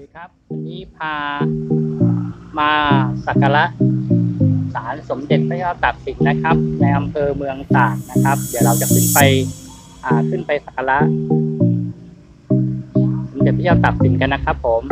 ดีครับวันนี้พามาสักการะศาลสมเด็จพระเจ้าตากสินนะครับ ในอำเภอเมืองตากนะครับ เดี๋ยวเราจะขึ้นไปขึ้นไปสักการะสมเด็จพระเจ้าตากสินกันนะครับผม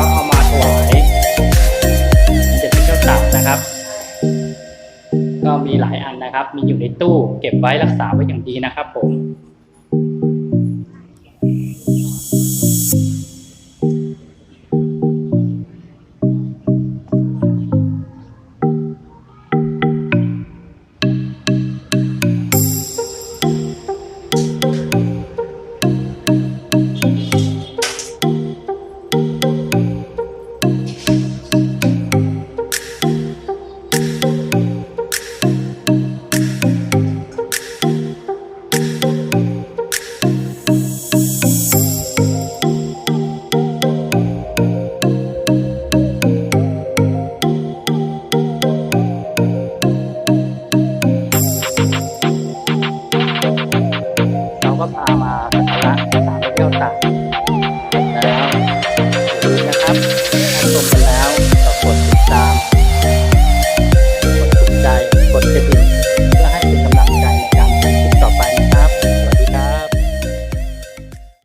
เขาเอามาถวายเด็ดพระเจ้าตักนะครับ ก็มีหลายอันนะครับ มีอยู่ในตู้เก็บไว้รักษาไว้อย่างดีนะครับผม 我怕嘛。